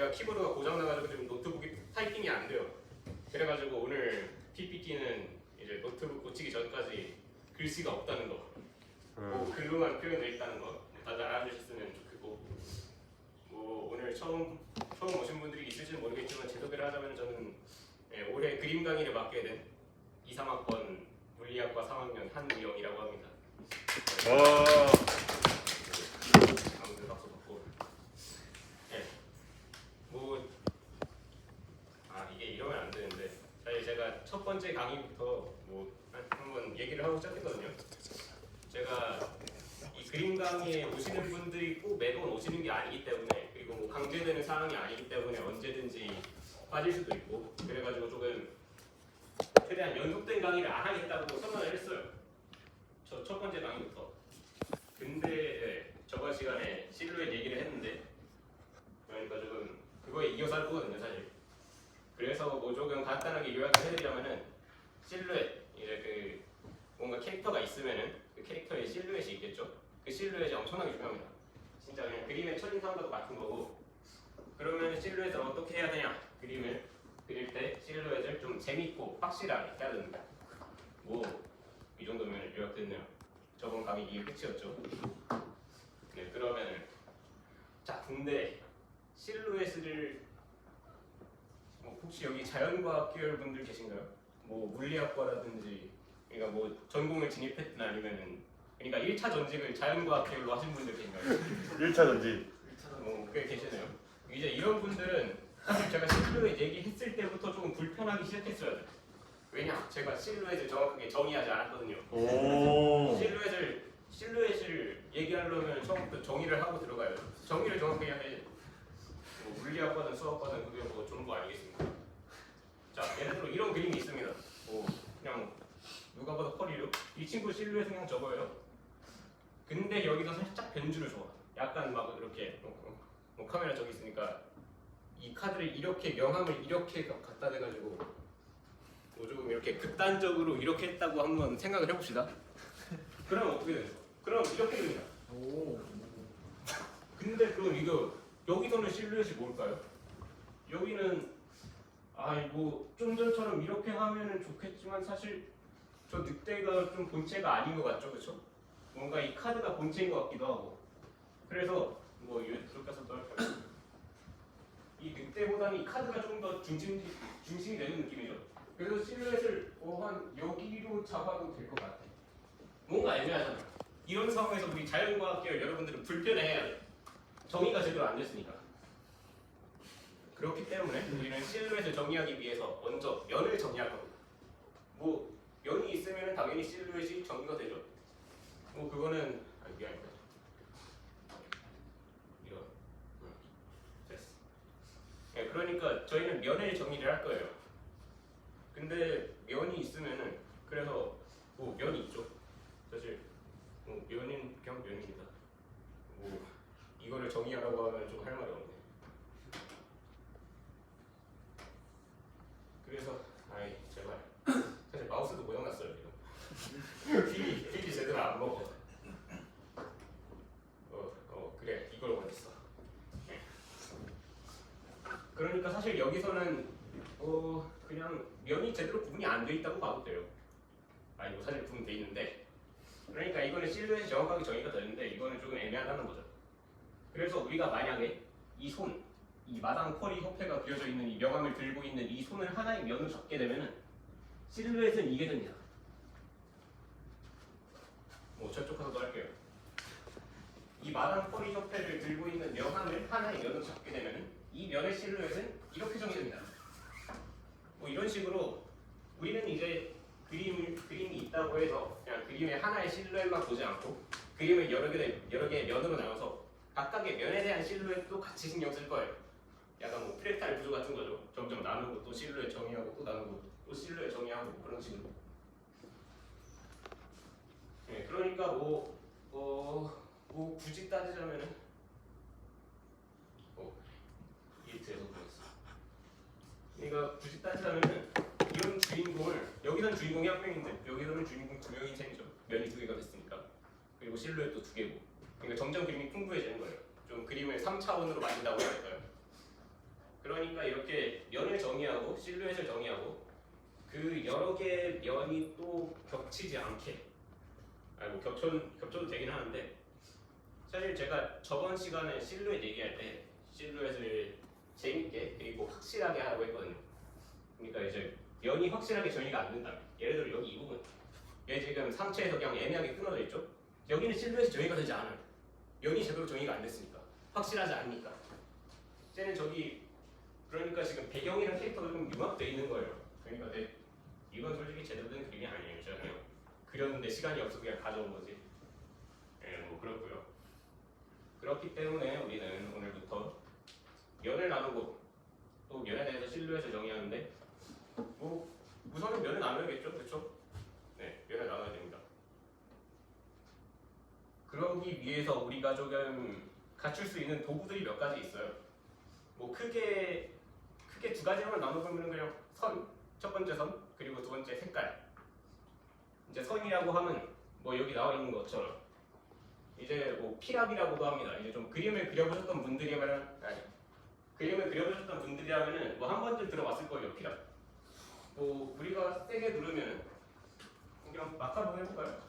제가 키보드가 고장 나가지고 지금 노트북이 타이핑이 안 돼요. 그래가지고 오늘 PPT는 이제 노트북 고치기 전까지 글씨가 없다는 거, 뭐 글로만 표현돼 있다는 거 다들 알아주셨으면 좋겠고 뭐 오늘 처음 처음 오신 분들이 있을지는 모르겠지만 제 소개를 하자면 저는 예, 올해 그림 강의를 맡게 된 2, 3학번 물리학과 3학년 한우영이라고 합니다. 와. 아무튼 박수 받고 예. 뭐, 아 이게 이러면 안 되는데 사실 제가 첫 번째 강의부터 뭐 한- 한번 얘기를 하고 시작했거든요. 제가 이 그림 강의에 오시는 분들이 꼭 매번 오시는 게 아니기 때문에 그리고 뭐 강제되는 사항이 아니기 때문에 언제든지 빠질 수도 있고 그래가지고 조금 최대한 연속된 강의를 안 하겠다고 선언을 했어요. 저 첫 번째 강의부터. 근데 예, 저번 시간에 실루엣 얘기를 했는데 그러니까 조금 그거에 이어서 할 거거든요 사실. 그래서 뭐 조금 간단하게 요약을 해드리자면은 실루엣 이제 그 뭔가 캐릭터가 있으면은 그 캐릭터의 실루엣이 있겠죠. 그 실루엣이 엄청나게 중요합니다. 진짜 그냥 그림의 첫인상과도 같은 거고 그러면 실루엣을 어떻게 해야 되냐 그림을 그릴 때 실루엣을 좀 재밌고 확실하게 해야 됩니다. 뭐 이 정도면 요약됐네요. 저번 강의 이게 끝이었죠. 네, 그러면은 자 근데 실루엣을 뭐 혹시 여기 자연과학 계열 분들 계신가요? 뭐 물리학과라든지 그러니까 뭐 전공을 진입했든 아니면은 그러니까 1차 전직을 자연과학 계열로 하신 분들 계신가요? 1차 전지. 어, 꽤 계시네요. 이제 이런 분들은 사실 제가 실루엣 얘기했을 때부터 조금 불편하기 시작했어야 돼. 왜냐? 제가 실루엣을 정확하게 정의하지 않았거든요. 오. 실루엣을 실루엣을 얘기하려면 처음부터 정의를 하고 들어가요. 정의를 정확하게 해야지. 뭐 물리학과든 수학과든 그게 뭐 좋은 거? 자, 예를 들어 이런 그림이 있습니다. 뭐 그냥 누가 봐도 커리로 이 친구 실루엣 그냥 저거예요. 근데 여기서 살짝 변주를 줘. 약간 막 이렇게 어, 어, 뭐 카메라 저기 있으니까 이 카드를 이렇게 명함을 이렇게 갖다 대가지고 뭐 조금 이렇게 극단적으로 이렇게 했다고 한번 생각을 해봅시다. 그럼 어떻게 되죠? 그럼 이렇게 됩니다. 근데 그럼 이거 여기서는 실루엣이 뭘까요? 여기는 아이고 좀 전처럼 이렇게 하면은 좋겠지만 사실 저 늑대가 좀 본체가 아닌 것 같죠, 그렇죠? 뭔가 이 카드가 본체인 것 같기도 하고 그래서 뭐 이렇게 해서 또 할까요? 이 늑대보다는 이 카드가 좀 더 중심 중심이 되는 느낌이죠. 그래서 실루엣을 어, 한 여기로 잡아도 될 것 같아. 뭔가 애매하잖아. 이런 상황에서 우리 자연과학 계열 여러분들은 불편해해야 돼. 정의가 제대로 안 됐으니까. 그렇기 때문에 우리는 실루엣을 정의하기 위해서 먼저 면을 정의할 겁니다. 뭐 면이 있으면 당연히 실루엣이 정의가 되죠. 뭐 그거는 아, 이게 아니다. 이거 응. 됐어. 네, 그러니까 저희는 면을 정의를 할 거예요. 근데 면이 있으면은 그래서 뭐 면이 있죠. 사실 뭐 면인 그냥 면입니다. 뭐 이거를 정의하라고 하면 좀 할 말이 없네. 그래서 아이 제발 사실 마우스도 고장났어요 지금. 필이 필이 제대로 안 먹어. 어, 어 그래 이걸 원했어. 그러니까 사실 여기서는 어 그냥 면이 제대로 구분이 안 돼 있다고 봐도 돼요. 아니 뭐 사실 구분돼 있는데 그러니까 이거는 실루엣이 정확하게 정의가 되는데 이거는 조금 애매하다는 거죠. 그래서 우리가 만약에 이 손, 이 마당 펄이 협회가 그려져 있는 이 명함을 들고 있는 이 손을 하나의 면으로 잡게 되면은 실루엣은 이게 됩니다. 뭐 저쪽 가서 도 할게요. 이 마당 펄이 협회를 들고 있는 명함을 하나의 면으로 잡게 되면은 이 면의 실루엣은 이렇게 정의됩니다. 뭐 이런 식으로 우리는 이제 그림 그림이 있다고 해서 그냥 그림의 하나의 실루엣만 보지 않고 그림을 여러 개 여러 개의 면으로 나눠서 각각의 면에 대한 실루엣도 같이 신경 쓸 거예요. 약간 뭐 프레탈 구조 같은 거죠. 점점 나누고 또 실루엣 정의하고 또 나누고 또 실루엣 정의하고 뭐 그런 식으로. 네, 그러니까 뭐 어, 뭐 굳이 따지자면은 어, 이트에서 보였어. 그러니까 굳이 따지자면은 이런 주인공을 여기서는 주인공이 한 명인데 여기서는 주인공 두 명인 셈이죠. 면이 두 개가 됐으니까. 그리고 실루엣도 두 개고. 그러니까 점점 그림이 풍부해지는 거예요. 좀 그림을 3차원으로 만든다고 될까요? 그러니까 이렇게 면을 정의하고 실루엣을 정의하고 그 여러 개의 면이 또 겹치지 않게 아니 뭐 겹쳐 겹쳐도 되긴 하는데 사실 제가 저번 시간에 실루엣 얘기할 때 실루엣을 재밌게 그리고 확실하게 하라고 했거든요. 그러니까 이제 면이 확실하게 정의가 안 된다. 예를 들어 여기 이 부분 얘 지금 상체에서 그냥 애매하게 끊어져 있죠. 여기는 실루엣이 정의가 되지 않아요. 면이 제대로 정의가 안 됐으니까 확실하지 않으니까. 쟤는 저기 그러니까 지금 배경이랑 캐릭터가 좀 융합돼 있는 거예요. 그러니까 내 이건 솔직히 제대로 된 그림이 아니에요. 제가 그냥 그렸는데 시간이 없어 그냥 가져온 거지. 예, 뭐 그렇고요. 그렇기 때문에 우리는 오늘부터 면을 나누고 또 면에 대해서 실루엣을 정의하는데 뭐 우선은 면을 나눠야겠죠, 그렇죠? 네, 면을 나눠야 됩니다. 그러기 위해서 우리가 조금 갖출 수 있는 도구들이 몇 가지 있어요. 뭐 크게 크게 두 가지로만 나눠보면 그냥 선, 첫 번째 선, 그리고 두 번째 색깔. 이제 선이라고 하면 뭐 여기 나와 있는 것처럼 이제 뭐 피랍이라고도 합니다. 이제 좀 그림을 그려보셨던 분들이면 아니 그림을 그려보셨던 분들이라면은 뭐한 번쯤 들어봤을 거예요 피랍. 뭐 우리가 세게 누르면 그냥 마카로 해볼까요?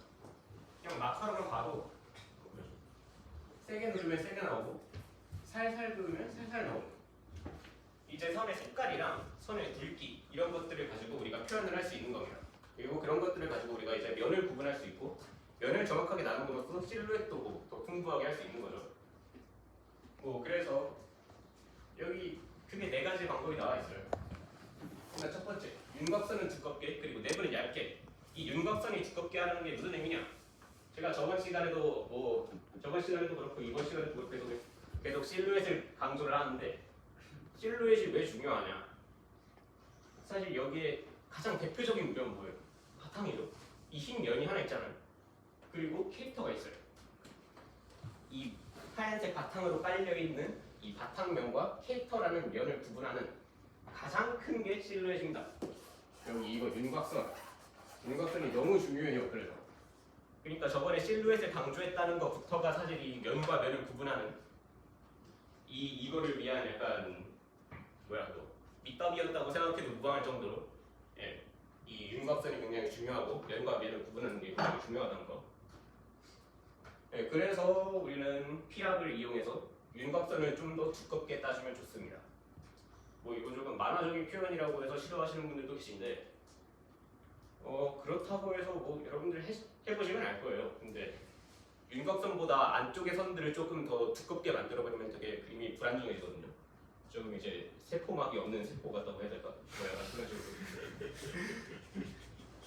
그냥 마카로만 봐도 세게 누르면 세게 나오고 살살 누르면 살살 나오고 이제 선의 색깔이랑 선의 굵기 이런 것들을 가지고 우리가 표현을 할 수 있는 겁니다. 그리고 그런 것들을 가지고 우리가 이제 면을 구분할 수 있고 면을 정확하게 나눔으로써 실루엣도 뭐더 풍부하게 할 수 있는 거죠. 뭐 그래서 여기 크게 네 가지 방법이 나와 있어요. 일단 첫 번째 윤곽선은 두껍게 그리고 내부는 얇게 이 윤곽선이 두껍게 하는 게 무슨 의미냐? 제가 저번 시간에도 뭐 저번 시간에도 그렇고 이번 시간에도 그렇고 계속 계속 실루엣을 강조를 하는데 실루엣이 왜 중요하냐? 사실 여기에 가장 대표적인 무게는 뭐예요? 바탕이죠. 이 흰 면이 하나 있잖아요. 그리고 캐릭터가 있어요. 이 하얀색 바탕으로 깔려 있는 이 바탕면과 캐릭터라는 면을 구분하는 가장 큰 게 실루엣입니다. 여기 이거 윤곽선. 윤곽선이 너무 중요해요. 그래서. 그러니까 저번에 실루엣을 강조했다는 것부터가 사실 이 면과 면을 구분하는 이 이거를 위한 약간 뭐야 또 밑밥이었다고 생각해도 무방할 정도로 예, 이 윤곽선이 굉장히 중요하고 면과 면을 구분하는 게 굉장히 중요하다는 거. 예, 그래서 우리는 피랍을 이용해서 윤곽선을 좀 더 두껍게 따주면 좋습니다. 뭐 이건 조금 만화적인 표현이라고 해서 싫어하시는 분들도 계신데 어 그렇다고 해서 뭐 여러분들 해, 해보시면 알 거예요. 근데 윤곽선보다 안쪽의 선들을 조금 더 두껍게 만들어버리면 되게 그림이 불안정해지거든요. 좀 이제 세포막이 없는 세포 같다고 해야 될까? 뭐 약간 그런 식으로.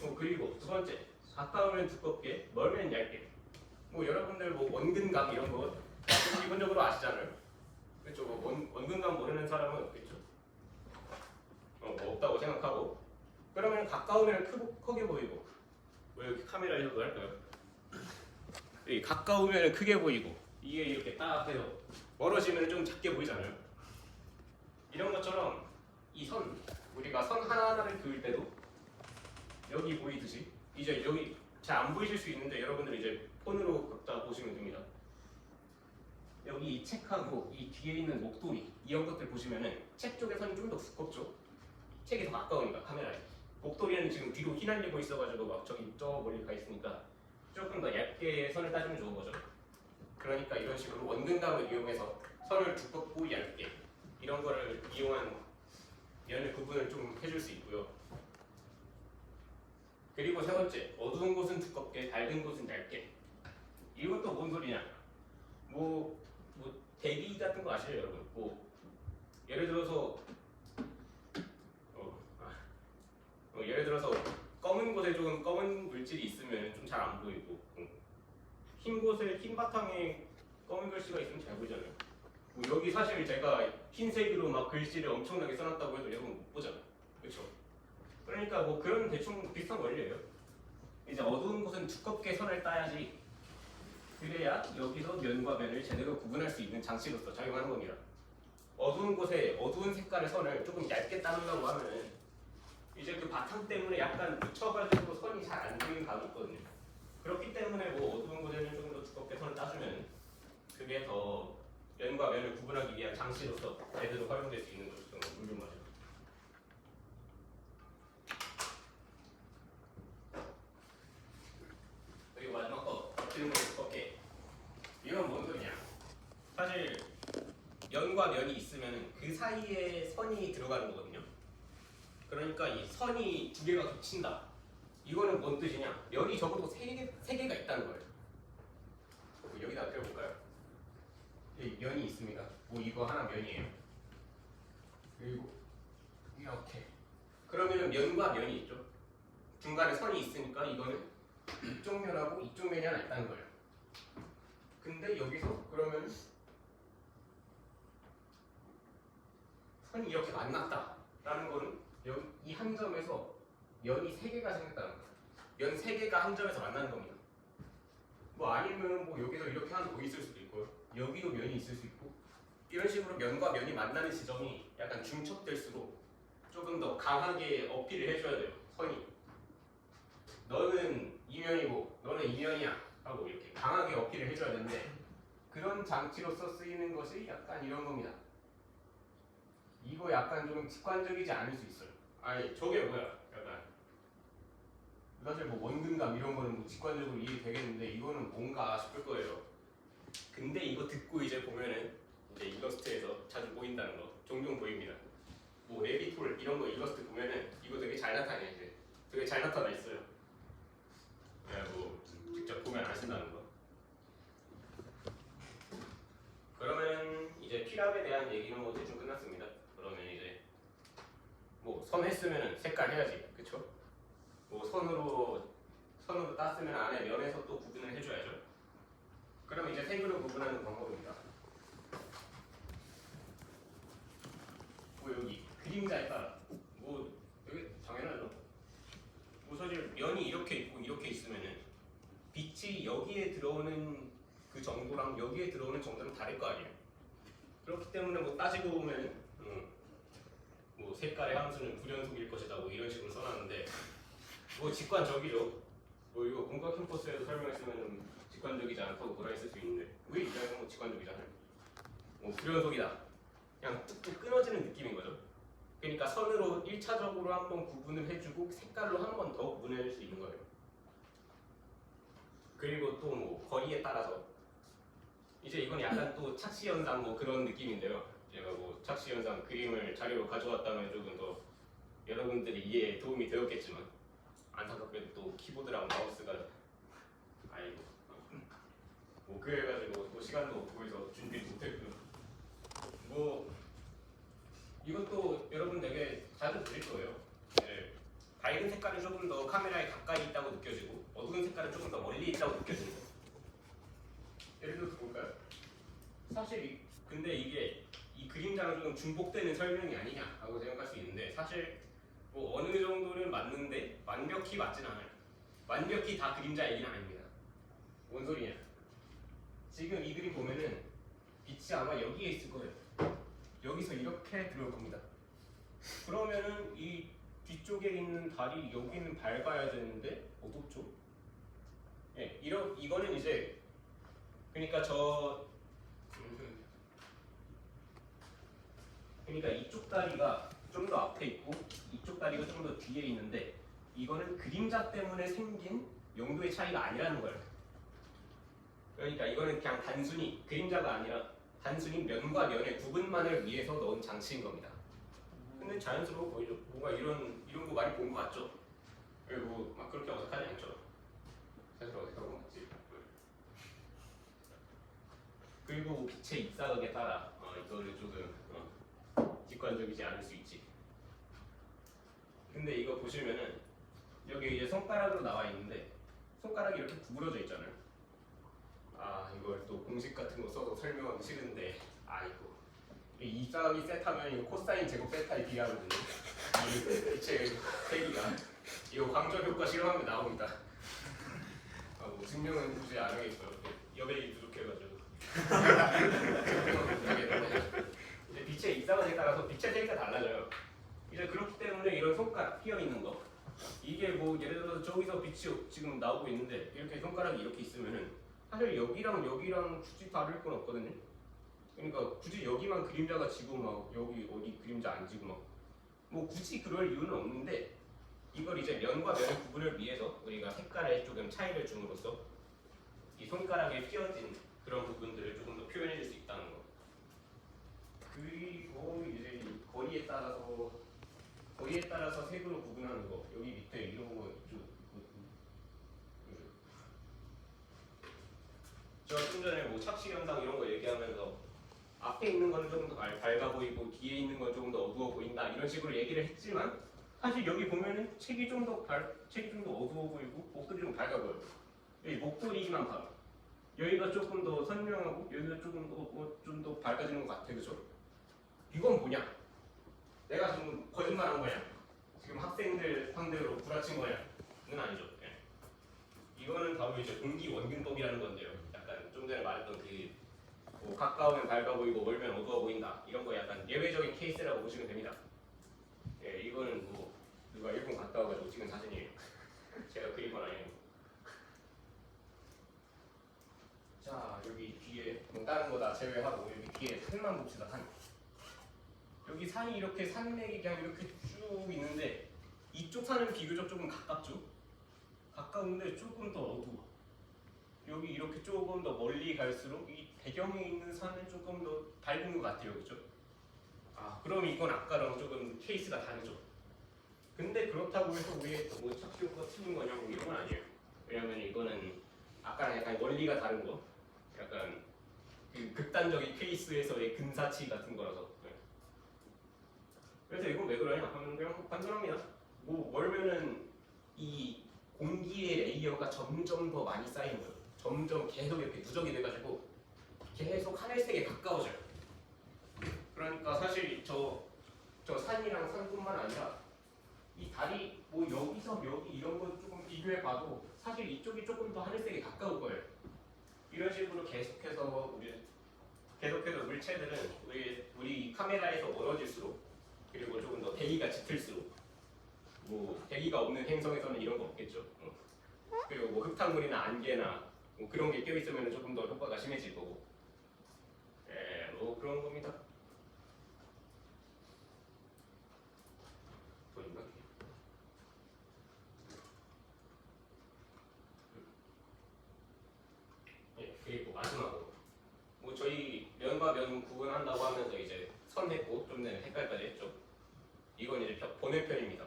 어, 그리고 두 번째, 가까우면 두껍게, 멀면 얇게. 뭐 여러분들 뭐 원근감 이런 거 좀 기본적으로 아시잖아요. 그렇죠. 뭐 원, 원근감 모르는 사람은 없겠죠. 어, 뭐 없다고 생각하고. 그러면 가까우면 크, 크게 보이고. 뭐 이렇게 카메라에서도 할까요? 이 가까우면 크게 보이고 이게 이렇게 딱 해서 멀어지면 좀 작게 보이잖아요. 이런 것처럼 이 선 우리가 선 하나하나를 그을 때도 여기 보이듯이 이제 여기 잘 안 보이실 수 있는데 여러분들 이제 폰으로 각자 보시면 됩니다. 여기 이 책하고 이 뒤에 있는 목도리 이런 것들 보시면은 책 쪽의 선이 좀 더 두껍죠. 책이 더 가까우니까 카메라에. 목도리는 지금 뒤로 휘날리고 있어가지고 막 저기 저 멀리 가 있으니까 조금 더 얇게 선을 따주면 좋은 거죠. 그러니까 이런 식으로 원근감을 이용해서 선을 두껍고 얇게 이런 거를 이용한 면의 구분을 좀 해줄 수 있고요. 그리고 세 번째, 어두운 곳은 두껍게, 밝은 곳은 얇게. 이것도 뭔 소리냐? 뭐, 뭐 대비 같은 거 아시죠, 여러분? 뭐 예를 들어서 어, 아, 어, 예를 들어서 검은 곳에 좀 검은 물질이 있으면 좀 잘 안 보이고 음. 흰 곳에 흰 바탕에 검은 글씨가 있으면 잘 보이잖아요. 뭐 여기 사실 제가 흰색으로 막 글씨를 엄청나게 써놨다고 해도 여러분 못 보잖아요. 그렇죠? 그러니까 뭐 그런 대충 비슷한 원리예요. 이제 어두운 곳은 두껍게 선을 따야지 그래야 여기서 면과 면을 제대로 구분할 수 있는 장치로서 작용하는 겁니다. 어두운 곳에 어두운 색깔의 선을 조금 얇게 따는다고 하면은 이제 그 바탕 때문에 약간 묻혀가지고 선이 잘안 보이는 감이 있거든요. 그렇기 때문에 뭐 어두운 곳에는 조금 더 두껍게 선을 따주면 그게 더 면, 면과 면을 구분하기 위한 장치로서 제대로 활용될 수 있는. 저는 물론 말이에요. 그리고 마지막 거 엎드린 거 어깨. 이건 뭔 소리냐? 사실 면과 면이 있으면 그 사이에 선이 들어가는 거거든요. 그러니까 이 선이 두 개가 겹친다. 이거는 뭔 뜻이냐? 면이 적어도 세, 개, 세 개가 있다는 거예요. 뭐 여기다 그려볼까요? 이 면이 있습니다. 뭐 이거 하나 면이에요. 그리고 이렇게. 그러면은 면과 면이 있죠. 중간에 선이 있으니까 이거는 이쪽 면하고 이쪽 면이 하나 있다는 거예요. 근데 여기서 그러면 선이 이렇게 만났다라는 거는 여기 이 한 점에서 면이 세 개가 생겼다는 거예요. 면 세 개가 한 점에서 만나는 겁니다. 뭐 아니면 뭐 여기서 이렇게 하나 더 있을 수도 있고요. 여기도 면이 있을 수 있고 이런 식으로 면과 면이 만나는 지점이 약간 중첩될수록 조금 더 강하게 어필을 해줘야 돼요. 선이 너는 이 면이고 너는 이 면이야 하고 이렇게 강하게 어필을 해줘야 되는데 그런 장치로서 쓰이는 것이 약간 이런 겁니다. 이거 약간 좀 직관적이지 않을 수 있어요. 아니 저게 뭐야? 약간 사실 뭐 원근감 이런 거는 뭐 직관적으로 이해되겠는데 이거는 뭔가 싶을 거예요. 근데 이거 듣고 이제 보면은 이제 일러스트에서 자주 보인다는 거 종종 보입니다. 뭐 레비톨 이런 거 일러스트 보면은 이거 되게 잘 나타내 이제 되게 잘 나타나 있어요. 그냥 뭐 직접 보면 아신다는 거. 그러면 이제 피랍에 대한 얘기는 뭐 대충 끝났습니다. 선 했으면 색깔 해야지, 그쵸? 뭐 선으로 선으로 땄으면 안에 면에서 또 구분을 해줘야죠. 그럼 이제 색으로 구분하는 방법입니다. 뭐 여기 그림자에 따라 뭐 여기 당연하죠. 뭐 사실 면이 이렇게 있고 이렇게 있으면은 빛이 여기에 들어오는 그 정도랑 여기에 들어오는 정도는 다를 거 아니에요. 그렇기 때문에 뭐 따지고 보면 색깔의 함수는 불연속일 것이다 뭐 이런 식으로 써놨는데 뭐 직관적이죠. 뭐 이거 공과 캠퍼스에도 설명했으면 직관적이지 않다고 뭐라 했을 수 있는데 왜 이장은 뭐 직관적이잖아요. 뭐 불연속이다. 그냥 뚝뚝 끊어지는 느낌인 거죠. 그러니까 선으로 1차적으로 한번 구분을 해주고 색깔로 한 번 더 구분해줄 수 있는 거예요. 그리고 또 뭐 거리에 따라서 이제 이건 약간 또 착시 현상 뭐 그런 느낌인데요. 제가 뭐 착시 현상 그림을 자료로 가져왔다면 조금 더 여러분들이 이해에 도움이 되었겠지만 안타깝게도 또 키보드랑 마우스가 아이고 뭐 그래가지고 또 시간도 없고 해서 준비를 못했고 뭐 이것도 여러분 되게 자주 드릴 거예요. 네. 밝은 색깔은 조금 더 카메라에 가까이 있다고 느껴지고 어두운 색깔은 조금 더 멀리 있다고 느껴지는 거. 예를 들어서 볼까요? 사실 이, 근데 이게 이 그림자랑 조금 중복되는 설명이 아니냐라고 생각할 수 있는데 사실 뭐 어느 정도는 맞는데 완벽히 맞진 않아요. 완벽히 다 그림자 얘기는 아닙니다. 뭔 소리냐? 지금 이 그림 보면은 빛이 아마 여기에 있을 거예요. 여기서 이렇게 들어올 겁니다. 그러면은 이 뒤쪽에 있는 달이 여기는 밝아야 되는데 어둡죠? 예, 이런 이거는 이제 그러니까 저 그러니까 이쪽 다리가 좀 더 앞에 있고 이쪽 다리가 좀 더 뒤에 있는데 이거는 그림자 때문에 생긴 용도의 차이가 아니라는 거예요. 그러니까 이거는 그냥 단순히 그림자가 아니라 단순히 면과 면의 구분만을 위해서 넣은 장치인 겁니다. 근데 자연스러워 보이죠? 뭔가 이런 이런 거 많이 본 거 같죠? 그리고 막 그렇게 어색하지 않죠? 사실 어색한 건 맞지. 그리고 빛의 입사각에 따라 어, 이거를 조금 어, 직관적이지 않을 수 있지. 근데 이거 보시면은 여기 이제 손가락으로 나와 있는데 손가락이 이렇게 구부러져 있잖아요. 아 이걸 또 공식 같은 거 써서 설명하기 싫은데 아이고 이 입사각이 셋하면 이거 코사인 제곱 베타에 비하거든요. 이 빛의 세기가 이거 광적 효과 실험하면 나옵니다. 아, 뭐 증명은 굳이 안 하겠어요. 여백이 부족해가지고. 빛의 입사각에 따라서 빛의 세기가 달라져요. 이제 그렇기 때문에 이런 손가락 휘어 있는 거 이게 뭐 예를 들어서 저기서 빛이 지금 나오고 있는데 이렇게 손가락이 이렇게 있으면은 사실 여기랑 여기랑 굳이 다를 건 없거든요. 그러니까 굳이 여기만 그림자가 지고 막 여기 어디 그림자 안 지고 막 뭐 굳이 그럴 이유는 없는데 이걸 이제 면과 면의 구분을 위해서 우리가 색깔에 조금 차이를 줌으로써 이 손가락에 휘어진 그런 부분들을 조금 더 표현해 줄 수 있다는 거. 그리고 이제 이 거리에 따라서 거리에 따라서 색으로 구분하는 거. 여기 밑에 이런 거좀 있거든요. 저좀 전에 뭐 착시 현상 이런 거 얘기하면서 앞에 있는 거는 조금 더 밝- 밝아 보이고 뒤에 있는 건 조금 더 어두워 보인다 이런 식으로 얘기를 했지만 사실 여기 보면은 책이 좀 더 밝, 책이 좀 더 어두워 보이고 목소리 좀 밝아 보여요. 여기 목소리만 봐도 여기가 조금 더 선명하고 여기가 조금 더 좀더 밝아지는 것 같아 그죠? 이건 뭐냐? 내가 지금 거짓말한 거냐? 지금 학생들 상대로 구라친 거냐? 는 아니죠. 예. 이거는 바로 이제 공기 원근법이라는 건데요. 약간 좀 전에 말했던 그 뭐 가까우면 밝아 보이고 멀면 어두워 보인다 이런 거 약간 예외적인 케이스라고 보시면 됩니다. 예, 이거는 뭐 누가 일본 갔다 와가지고 찍은 사진이에요. 제가 그린 건 아니에요. 자 여기 뒤에 뭐 다른 거 다 제외하고 여기 뒤에 산만 봅시다 산. 여기 산이 이렇게 산맥이 그냥 이렇게 쭉 있는데 이쪽 산은 비교적 조금 가깝죠. 가까운데 조금 더 어두워. 여기 이렇게 조금 더 멀리 갈수록 이 배경에 있는 산은 조금 더 밝은 것 같아요, 그죠? 아, 그럼 이건 아까랑 조금 케이스가 다르죠. 근데 그렇다고 해서 우리의 뭐 착시효과가 틀린 거냐고 이런 건 아니에요. 왜냐면 이거는 아까랑 약간 원리가 다른 거, 약간 그 극단적인 케이스에서의 근사치 같은 거라서. 네. 그래서 이건 왜 그러냐 하면 그냥 단순합니다. 뭐 멀면은 이 공기의 레이어가 점점 더 많이 쌓이는 거예요. 점점 계속 이렇게 누적이 돼가지고 계속 하늘색에 가까워져요. 그러니까 사실 저, 저 산이랑 산뿐만 아니라 이 달이 뭐 여기서 여기 이런 거 조금 비교해봐도 사실 이쪽이 조금 더 하늘색에 가까울 거예요. 이런 식으로 계속해서 우리 계속해서 물체들은 우리 우리 카메라에서 멀어질수록 그리고 조금 더 대기가 짙을수록 뭐 대기가 없는 행성에서는 이런 거 없겠죠. 어. 그리고 뭐 흙탕물이나 안개나 뭐 그런 게 껴있으면 조금 더 효과가 심해질 거고. 예, 뭐 그런 겁니다. 더 있나? 예, 그리고 마지막으로 뭐 저희 면과 면 구분한다고 하면서 이제 선 했고 좀 전에 색깔까지 했죠. 이건 이제 펴- 번외편입니다.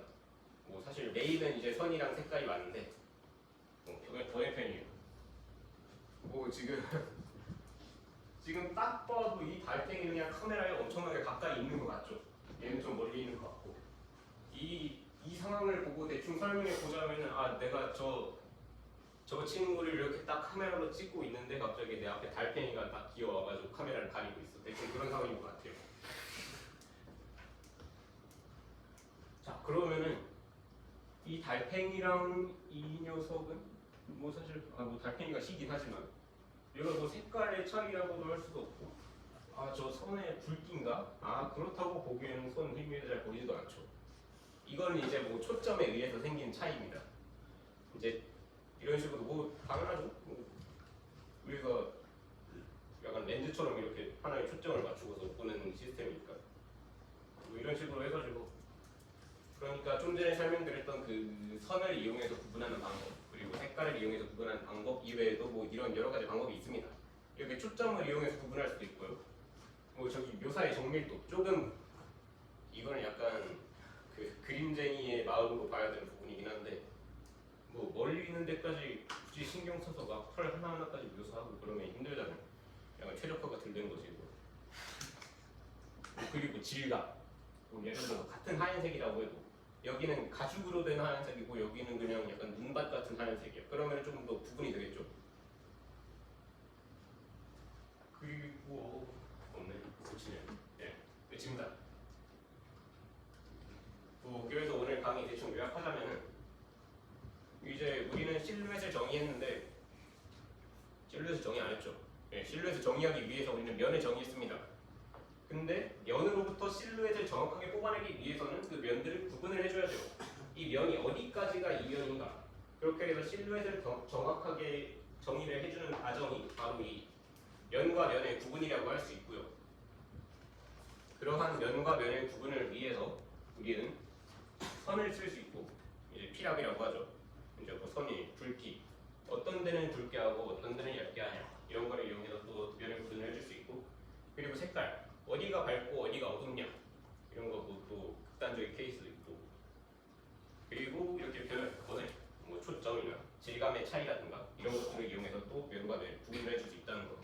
뭐 사실 메인은 이제 선이랑 색깔이 많은데 뭐 번- 번외편이에요. 뭐 지금 지금 딱 봐도 이 달팽이 그냥 카메라에 엄청나게 가까이 있는 것 같죠. 얘는 좀 멀리 있는 것 같고 이, 이 상황을 보고 대충 설명해 보자면은 아 내가 저 저 친구를 이렇게 딱 카메라로 찍고 있는데 갑자기 내 앞에 달팽이가 딱 기어와가지고 카메라를 가리고 있어. 대충 그런 상황인 것 같아요. 자 그러면은 이 달팽이랑 이 녀석은 뭐 사실 아 뭐 달팽이가 시긴 하지만 얘가 뭐 색깔의 차이라고도 할 수도 없고 아 저 선의 굵기인가 아 그렇다고 보기에는 선 힘이 잘 보이지도 않죠. 이거는 이제 뭐 초점에 의해서 생긴 차이입니다. 이제 이런 식으로 뭐 당연하죠. 뭐 우리가 약간 렌즈처럼 이렇게 하나의 초점을 맞추고서 보는 시스템이니까 뭐 이런 식으로 해가지고 그러니까 좀 전에 설명드렸던 그 선을 이용해서 구분하는 방법 그리고 색깔을 이용해서 구분하는 방법 이외에도 뭐 이런 여러 가지 방법이 있습니다. 이렇게 초점을 이용해서 구분할 수도 있고요. 뭐 저기 묘사의 정밀도 조금 이거는 약간 그 그림쟁이의 마음으로 봐야 되는 부분이긴 한데 뭐 멀리 있는 데까지 굳이 신경 써서 막털 하나하나까지 묘사하고 그러면 힘들잖아요. 약간 최적화가 덜 된 거지. 뭐 그리고 질감. 뭐 예를 들어 같은 하얀색이라고 해도 여기는 가죽으로 된 하얀색이고 여기는 그냥 약간 눈밭 같은 하얀색이야. 그러면 조금 더 구분이 되겠죠. 그리고 없네. 그치네. 예, 끝입니다. 뭐 그래서 오늘 강의 대충 요약하자면은 이제 우리는 실루엣을 정의했는데 실루엣을 정의 안 했죠. 예, 실루엣을 정의하기 위해서 우리는 면을 정의했습니다. 근데 면으로부터 실루엣을 정확하게 뽑아내기 위해서는 그 면들을 구분을 해줘야죠. 이 면이 어디까지가 이 면인가? 그렇게 해서 실루엣을 정- 정확하게 정의를 해주는 과정이 바로 이 면과 면의 구분이라고 할 수 있고요. 그러한 면과 면의 구분을 위해서 우리는 선을 쓸 수 있고 이제 피랍이라고 하죠. 이제 뭐 선이 굵기 어떤 데는 굵게 하고 어떤 데는 얇게 하냐 이런 거를 이용해서 또 면의 구분을 해줄 수 있고 그리고 색깔 어디가 밝고 어디가 어둡냐 이런 거또 극단적인 케이스도 있고 그리고 이렇게 표현을 거네. 뭐 초점이나 질감의 차이라든가 이런 것들을 이용해서 또 외로간을 구분해 줄 수 있다는 것.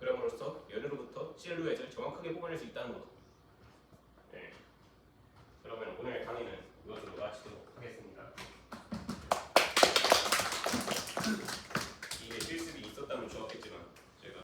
그럼으로써 연으로부터 실루엣을 정확하게 뽑아낼 수 있다는 것. 네. 그러면 오늘 강의는 이것으로 마치도록